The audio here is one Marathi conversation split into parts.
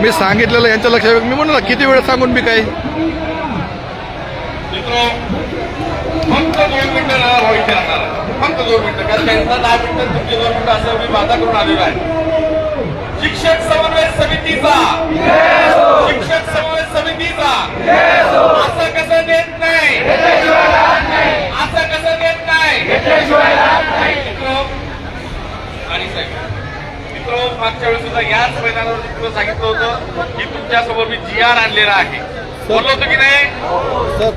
मी सांगितलेलं यांच्या लक्षात मी म्हणलं ना किती वेळ सांगून मी काय? मित्र फक्त दोन मिनिटं ना भाऊ इथे राहणार फक्त दोन मिनिटं कारण त्यांचा दहा मिनिटं तुमचे दोन मिनिटं असं मी वादा करून आलेलो आहे. शिक्षक समन्वय समितीचा. शिक्षक समन्वय समितीचा. असं कसं देत नाही असं कसं देत नाही मित्र आणि साहेब मित्र मागच्या वेळेस सुद्धा याच मैदानावर तुला सांगितलं होतं की तुमच्यासमोर मी जी आर आणलेला आहे. बोललो होतो की नाही?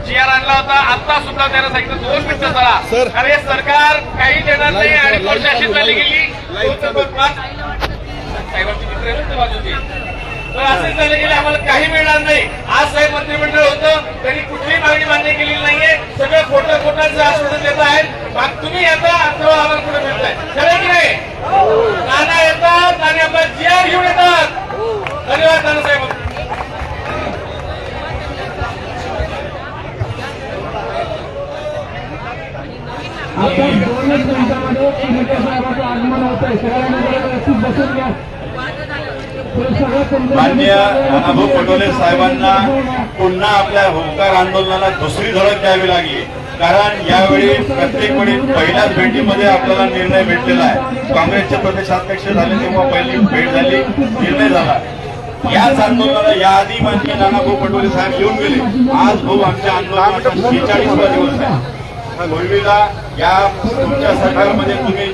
जी आर आणला होता. आता सुद्धा त्याला सांगितलं दोन मिनिटं. चला अरे सरकार काही देणार नाही आणि लाईव्ह झाली. गेली. साहेबांची मित्र बाजूचे तर असे झाले गेले आम्हाला काही मिळणार नाही. आज साहेब मंत्रिमंडळ होतं. त्यांनी कुठलीही मागणी मान्य केलेली नाहीये. सगळं खोटं खोटांचं आश्वासन देत आहेत. मग तुम्ही येता तेव्हा आम्हाला कुठे मिळताय खरं की नाही? नाना येतात आणि आपला जी आर घेऊन येतात. धन्यवाद नाना साहेब. आता दोनच मिनिटामध्ये एक मिनिट साहेबांचं आगमन होत आहे सगळ्यांना जरा व्यवस्थित बसून घ्या मान्य नानाभाऊ पटोले साहेबांना पुन्हा आपल्या होमकार आंदोलनाला दुसरी धडक द्यावी लागली. कारण यावेळी प्रत्येक वेळी पहिल्याच भेटीमध्ये आपल्याला निर्णय भेटलेला आहे. काँग्रेसचे प्रदेशाध्यक्ष झाले तेव्हा पहिली भेट झाली निर्णय झाला. याच आंदोलनाला याआधी माननीय नानाभाऊ पटोले साहेब येऊन गेले. आज भाऊ आमच्या आंदोलनाचा शेचाळीसवा दिवस आहे. या तुमच्या सरकारमध्ये तुम्ही.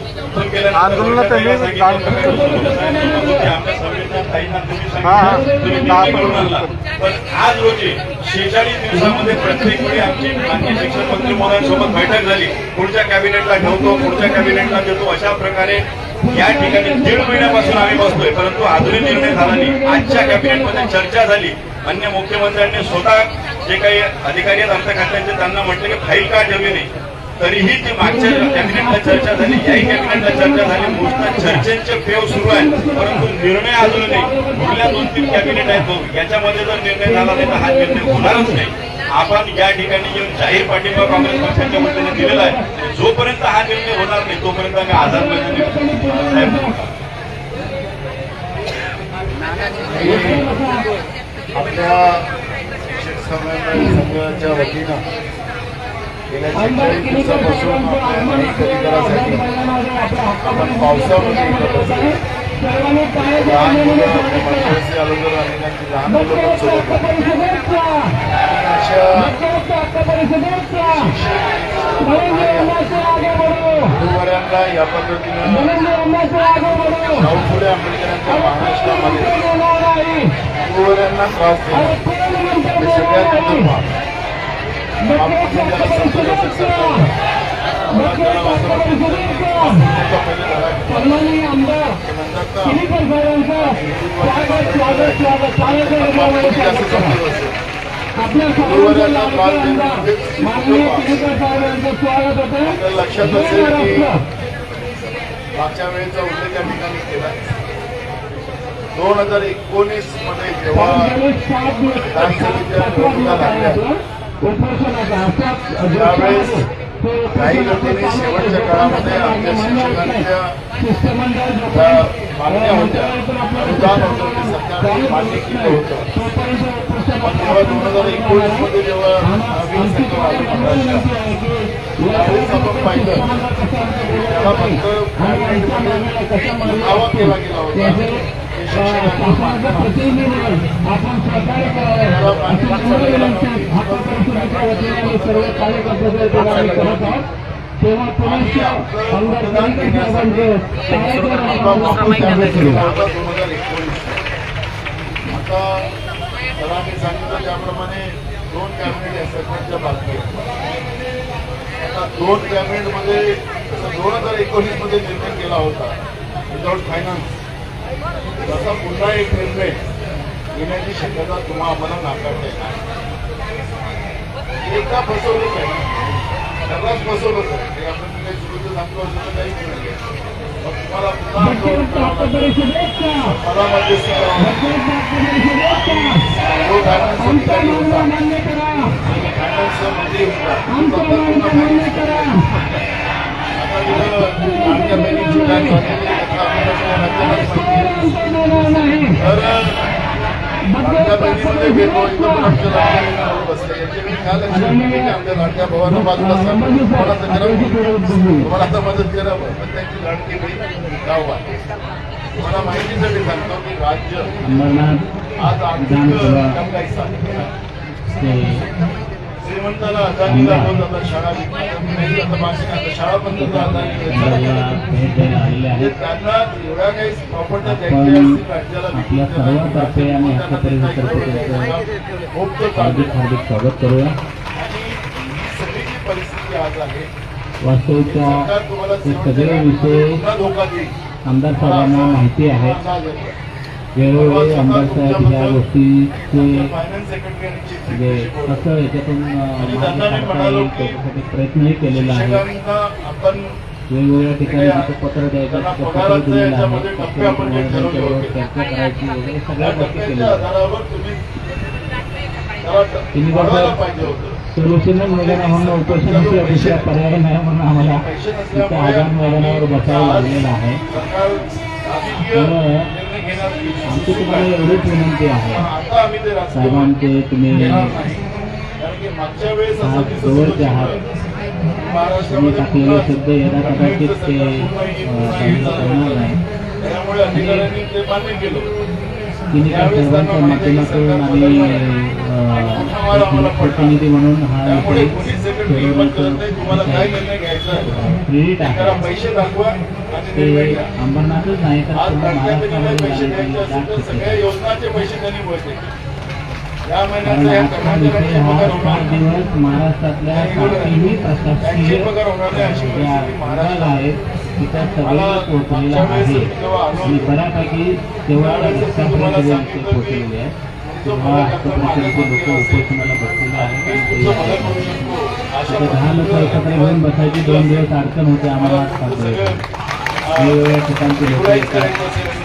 पण आज रोजी शेचाळीस दिवसामध्ये प्रत्येक वेळी आमची मान्य शिक्षण मंत्री महोदयांसोबत बैठक झाली. पुढच्या कॅबिनेटला ठेवतो पुढच्या कॅबिनेटला देतो. अशा प्रकारे या ठिकाणी दीड महिन्यापासून आम्ही बसतोय. परंतु अजूनही निर्णय झाला नाही. आजच्या कॅबिनेटमध्ये चर्चा झाली. अन्य मुख्यमंत्र्यांनी स्वतः जे काही अधिकारी आहेत अर्थ खात्याचे त्यांना म्हटलं की फाईल का ठेवली नाही तरीही ती मागच्या कॅबिनेटला चर्चा झाली याही कॅबिनेटला चर्चा झाली. नुसतं चर्चेचे फेव सुरू आहे परंतु निर्णय अजून नाही. पुढल्या दोन तीन कॅबिनेट आहेत याच्यामध्ये जर निर्णय झाला नाही तर हा निर्णय होणारच नाही. आपण या ठिकाणी येऊन जाहीर पाठिंबा काँग्रेस पक्षाच्या वतीने दिलेला आहे. जोपर्यंत हा निर्णय होणार नाही तोपर्यंत आम्ही आझाद मैदानी साहेब आपल्या शिक्षक समन्वय संघाच्या वतीनं गेल्या शेहेचाळीस दिवसापासून अधिकारासाठी आपण पावसामध्ये. लहान मुलं अगोदर लहान मुलं पण सोबत गुरुवाऱ्यांना या पद्धतीनं शाहू फुले आंबेडकरांच्या महाराष्ट्रामध्ये गुरुवाऱ्यांना त्रास देणं हे सगळ्यात त्रास देणं लक्षात असेल की मागच्या वेळेचा उल्लेख त्या ठिकाणी केला. दोन हजार एकोणीसमध्ये जेव्हा विधानसभेच्या निवडणुका लागल्या त्यावेळेस काही लोकांनी शेवटच्या काळामध्ये आपल्या शिक्षकांच्या मागण्या होत्या अनुदान होतं ते सरकारने मान्य केलं होतं. पण तेव्हा दोन हजार एकोणीसमध्ये जेव्हा नवीन सरकार आलं महाराष्ट्रात त्यावेळेस आपण पाहिलं त्याला फक्त दावा केला गेला होता. की शिक्षकांना मान्य नाही. त्याला मान्य नसल्यामुळे तेव्हा पुण्याच्या आता सरांनी सांगितलं त्याप्रमाणे दोन कॅबिनेट आहे सरकारच्या बाबतीत आता दोन कॅबिनेटमध्ये जसं दोन हजार एकोणीसमध्ये निर्णय केला होता विदाउट फायनान्स तसा पुन्हा एक निर्णय घेण्याची शक्यता तुम्हा आम्हाला नाकारता येणार एका फसवणूक आहे. सर्वात फसवणूक आहे. आपण काही चुकीचं सांगतो असं काहीच नाही. मग तुम्हाला पुन्हा आंदोलन करावं लाडक्या भावानं बाजूला तुम्हाला आता मदत करावं पण त्यांची लाडकी बहीण गाव आहे. तुम्हाला माहितीसाठी सांगतो की राज्य आज आर्थिक श्रीमंताला अदानीला दोन आता शाळा विकल्या आता मागच्या आता शाळा पण त्यांना अदानी अंबरला भेट द्यायला आलेले म्हणजे आहेत त्यांना एवढ्या काही प्रॉपर्ट्या द्यायच्या आपण असतील राज्याला आपल्या सर्वांतर्फे आणि हस्तकरीतर्फे त्यांचं खूप तर हार्दिक हार्दिक स्वागत करूया आणि ही सगळी जी परिस्थिती आज आहे वास्तविकता सरकार तुम्हाला हे सगळे विषय पुन्हा धोका देईल आमदार साहेबांना माहिती आहे अंदाज येतो. वेळोवेळी आमदार साहेब ह्या गोष्टीचे म्हणजे कसं याच्यातून त्याच्यासाठी प्रयत्नही केलेला आहे. वेगवेगळ्या ठिकाणी पत्र द्यायचं त्यांना पत्र दिलेलं आहे. होते. चर्चा करायची वगैरे सगळ्या गोष्टी केलेल्या वाढवायला कसं- पाहिजे होतं. सोल्युशन मैदाना म्हणून उपोषणाशिवाय दुसरा पर्याय नाही म्हणून आम्हाला तिथं आझाद मैदानावर बसावं लागलेलं आहे. सरकार आमची तुम्हाला एवढीच विनंती आहे साहेबांचे तुम्ही जवळचे आहात. तुम्ही टाकलेले शब्द येणार कदाचित ते करणार नाही तिन्ही कार्यक्रमांच्या माध्यमातून आणि प्रतिनिधी म्हणून हा त्यामुळे आहे. ते अंबरनाथच नाही तर पूर्ण महाराष्ट्रामध्ये सगळ्या योजनाचे पैसे महाराष्ट्रातल्या प्रशासकीय आहेत तिथं मला सगळे पोहोचलेला मागच्या वेळेस आहे जेव्हा आलो आणि बऱ्यापैकी तेव्हा त्यावेळेस तुम्हाला रस्त्यापर्यंत सांगितलं ते की पोहोचलेले आहेत तुमचं तेव्हा भलं करता आतापर्यंत लोक उपोषणाला बसलेले मी आहेत. तुमचं भलं करू शकतो. अशा तिथे दहा लोक एकत्र घेऊन बसायची दोन दिवस अडचण होते आम्हाला आज सात दिवस वेगवेगळ्या ठिकाणची लोक येतात.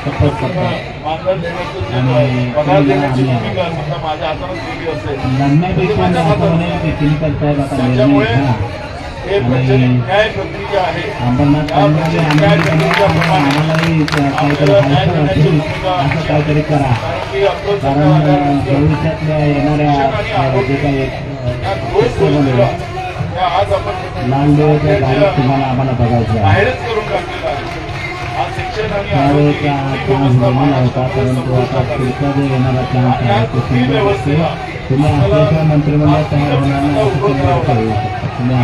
शपथ करतात. मानधन देण्याचं आणि जे पगार देण्याची आम्ही- भूमिका समजा माझ्या हातानं दिली असेल. लढण्यापेक्षा मी असं म्हणेन की चिंतन साहेब आता निर्णय त्याच्यामुळे घ्या हे प्रचलित न्याय प्रक्रिया आहे. या प्रचलित न्याय प्रक्रियेप्रमाणे आपल्याला न्याय देण्याची भूमिका कारण की आपलं सरकार आज आपण बाहेरच करून टाकलेला आहे. त्यावेळेचा चान्स होता परंतु आता. पुढचा जो येणारा चान्स आहे तो सुंदर असतो तुम्ही असल्याशिवाय मंत्रिमंडळात तयार होणार नाही असं तुम्ही लक्षात येऊ शकता तुम्ही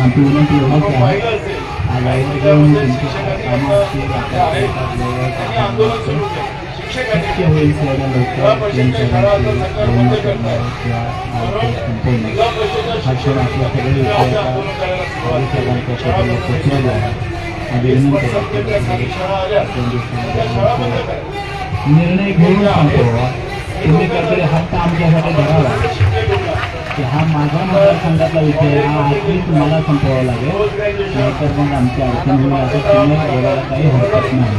आमची विनंती एवढीच आहे जाऊन तुमच्या आहे, त्यांनी आंदोलन शक्य होईल तेवढ्या लवकर. किंवा हा क्षण आपल्या पोचलेले. आहे करतो निर्णय घेऊन सांगतो. तुम्ही काहीतरी हक्क आमच्यासाठी धरावा की हा माझा मतदारसंघातला विषय हा आजच मला संपवावा लागेल रोज ग्रॅज्युएशन नाहीतर मग आमची अडचण होईल असं तुम्ही बोलायला काही हरकत नाही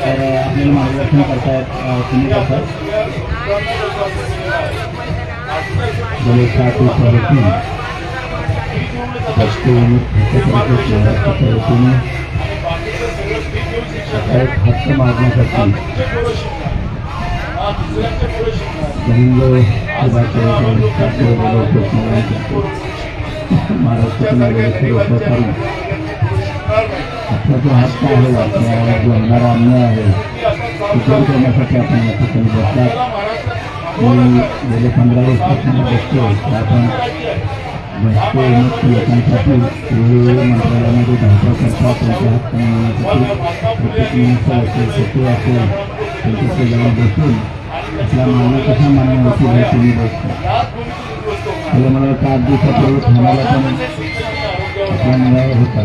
तर आपल्याला मार्गदर्शन करतायत तुम्ही कसं हक्क मागण्यासाठी आहे जो होणारा अन्याय आहे करण्यासाठी आपण या ठिकाणी बसलात मी गेले पंधरा वर्षापासून बसतो आपण बसतो मुक्त लोकांसाठी वेगवेगळ्या मंत्रालयामध्ये धावपळ करतात त्यांच्या हक्क मिळवण्यासाठी प्रत्येक मिनिस्टर असेल सचिव असेल त्यांच्याकडे जाऊन बसून आपल्या मागण्या कसा मान्य होतील हे तुम्ही बघता. मला मला वाटतं दिवसापूर्वी ठाण्याला पण आपल्या मुलावर होता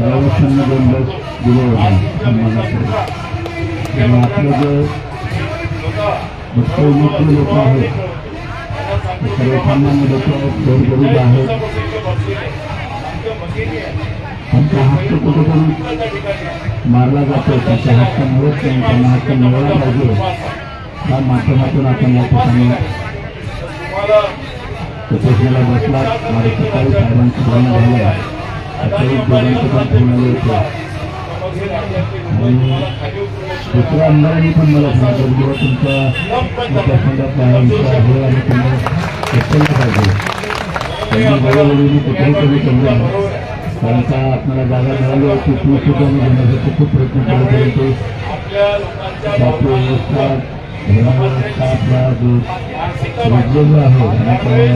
रहिवाशांना दोन डोस दिले होते. मनाकडे त्यामुळे आपलं जे भक्तविमुक्त लोक आहेत ते सर्वसामान्य लोक गोरगरीब आहेत. त्यांचा हक्क कुठेतरी मारला जातो. त्यांचा हक्क मिळत नाही. त्यांना हक्क मिळाला पाहिजे. त्या माध्यमातून आपण या ठिकाणी उपोषणाला बसलात माझ्या सकाळी साहेबांचं बोलणं झालं सकाळी दोघांचं पण फोन आले होते हे राज्यातले लोक तुम्हाला खाली उतरवण्याची दुसऱ्या आमदारांनी पण मला सांगितलं की बाबा तुमचा मतदारसंघात आहे आहे आणि तुम्ही उचललं पाहिजे त्यांनी वेळोवेळी मी कुठेही कमी केलं नाही कारण का आपल्याला जागा मिळाली होती ती सुद्धा मी घेण्यासाठी खूप प्रयत्न केले परंतु आपल्या लोकांच्या त्याची व्यवस्था धर्मव्यवस्था आपला जो आहे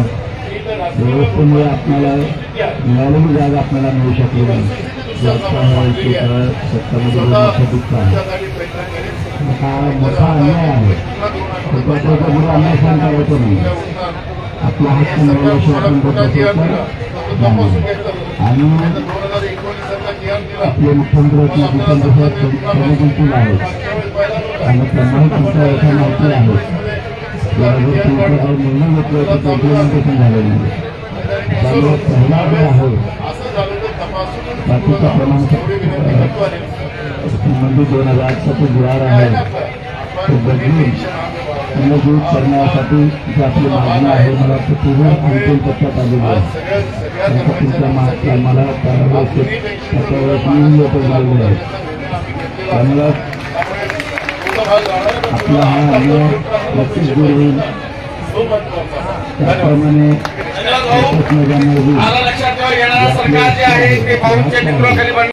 व्यवस्थेमुळे आपल्याला मिळालेली जागा आपल्याला मिळू शकली नाही जास्त सत्तामध्ये दुःख आहे हा मोठा अन्याय आहे स्वतःचा अन्याय सहन करायचं नाही आपला हक्क मिळवल्याशिवाय आपण आणि आपले मुख्यमंत्री आहेत आणि त्यांनाही तुमच्या याच्या माहिती आहे यावर तुमचा जो निर्णय होतं ते इम्प्लिमेंटेशन झालेलं नाही त्यामुळे पहिला जो आहे बाकीचा प्रमाणपत्र संबंधित दोन हजार आठचा जो आर आहे तो बदलून पुनर्जीवित करण्यासाठी जी आपली मागणी आहे मला वाटतं पूर्ण अंतिम टप्प्यात आलेली आहे तुमच्या मागच्या मला त्यावेळेस त्याच्यावर मी लोक झालेले आहेत त्यामुळे आपला हा अन्याय नक्कीच दूर होईल. त्याप्रमाणे एकच नव्याण्णव वीस लक्षात ठेवा येणारं सरकार जे आहे ते भाऊंच्या नेतृत्वाखाली बनणार.